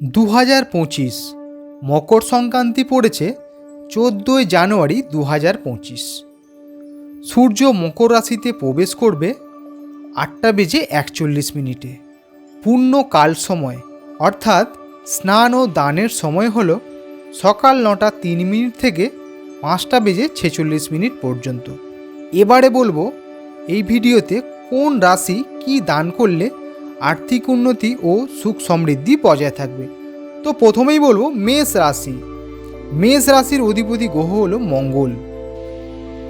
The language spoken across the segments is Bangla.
দু হাজার পঁচিশ। মকর সংক্রান্তি পড়েছে চোদ্দোই জানুয়ারি দু হাজার পঁচিশ। সূর্য মকর রাশিতে প্রবেশ করবে আটটা বেজে একচল্লিশ মিনিটে। পূর্ণ কাল সময়, অর্থাৎ স্নান ও দানের সময় হল সকাল নটা তিন মিনিট থেকে পাঁচটা বেজে ছেচল্লিশ মিনিট পর্যন্ত। এবারে বলব, এই ভিডিওতে কোন রাশি কি দান করলে আর্থিক উন্নতি ও সুখ সমৃদ্ধি বজায় থাকবে। তো প্রথমেই বলব মেষ রাশি। মেষ রাশির অধিপতি গ্রহ হল মঙ্গল।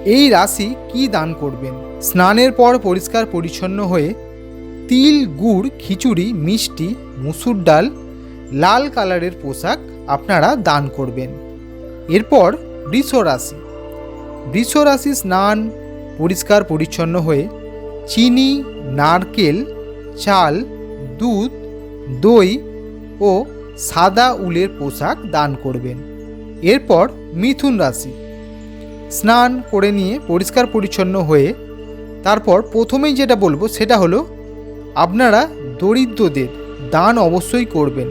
এই রাশি কি দান করবেন? স্নানের পর পরিষ্কার পরিচ্ছন্ন হয়ে তিল, গুড়, খিচুড়ি, মিষ্টি, মুসুর ডাল, লাল কালারের পোশাক আপনারা দান করবেন। এরপর বৃষ রাশি। বৃষ রাশি স্নান, পরিষ্কার পরিচ্ছন্ন হয়ে, চিনি, নারকেল চাল, দুধ, দই ও সাদা উলের পোশাক দান করবেন। এরপর মিথুন রাশি। স্নান করে নিয়ে পরিষ্কার পরিচ্ছন্ন হয়ে তারপর প্রথমেই যেটা বলব সেটা হলো আপনারা দরিদ্রদের দান অবশ্যই করবেন।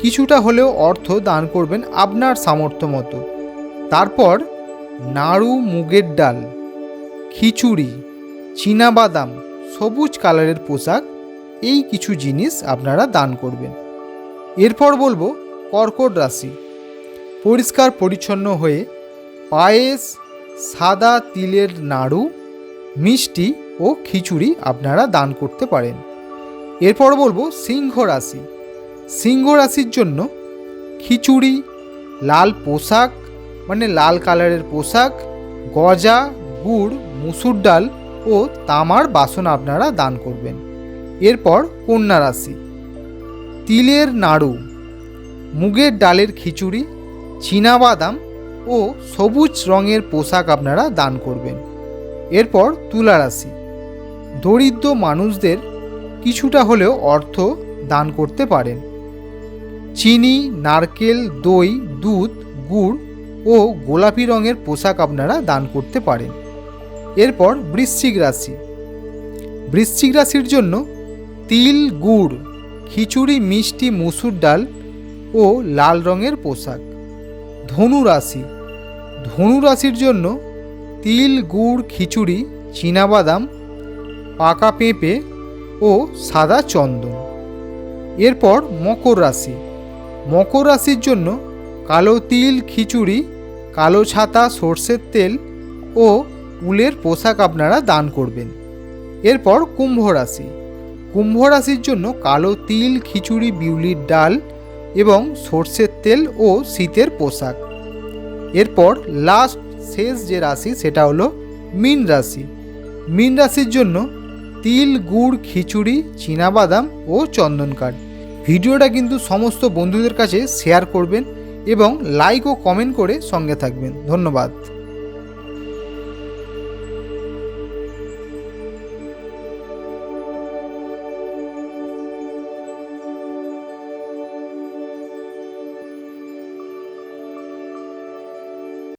কিছুটা হলেও অর্থ দান করবেন আপনার সামর্থ্য মতো। তারপর নাড়ু, মুগের ডাল, খিচুড়ি বাদাম সবুজ কালারের পোশাক এই কিছু জিনিস আপনারা দান করবেন। এরপর বলব, কর্কট রাশি। পরিষ্কার পরিচ্ছন্ন হয়ে পায়েস, সাদা তিলের নাড়ু, মিষ্টি ও খিচুড়ি আপনারা দান করতে পারেন। এরপর বলব, সিংহ রাশি। সিংহ রাশির জন্য খিচুড়ি, লাল পোশাক মানে লাল কালারের পোশাক, গজা, গুড়, মুসুর ডাল ও তামার বাসন আপনারা দান করবেন। এরপর কন্যা রাশি। তিলের নাড়ু, মুগের ডালের খিচুড়ি বাদাম ও সবুজ রঙের পোশাক আপনারা দান করবেন। এরপর তুলা রাশি। দরিদ্র মানুষদের কিছুটা হলেও অর্থ দান করতে পারেন। চিনি, নারকেল, দই, দুধ, গুড় ও গোলাপি রঙের পোশাক আপনারা দান করতে পারেন। এরপর বৃশ্চিক রাশি। বৃশ্চিক রাশির জন্য তিল, গুড়, খিচুড়ি, মিষ্টি, মুসুর ডাল ও লাল রঙের পোশাক। ধনু রাশি। ধনু রাশির জন্য তিল, গুড়, খিচুড়ি বাদাম পাকা পেঁপে ও সাদা চন্দন। এরপর মকর রাশি। মকর রাশির জন্য কালো তিল, খিচুড়ি, কালো ছাতা, সর্ষের তেল ও উলের পোশাক আপনারা দান করবেন। এরপর কুম্ভ রাশি। কুম্ভ রাশির জন্য কালো তিল, খিচুড়ি, বিউলির ডাল এবং সর্ষের তেল ও শীতের পোশাক। এরপর লাস্ট শেষ যে রাশি সেটা হলো মিন রাশি। মিন রাশির জন্য তিল, গুড়, খিচুড়ি বাদাম ও চন্দন কাঠ ভিডিওটা কিন্তু সমস্ত বন্ধুদের কাছে শেয়ার করবেন এবং লাইক ও কমেন্ট করে সঙ্গে থাকবেন। ধন্যবাদ।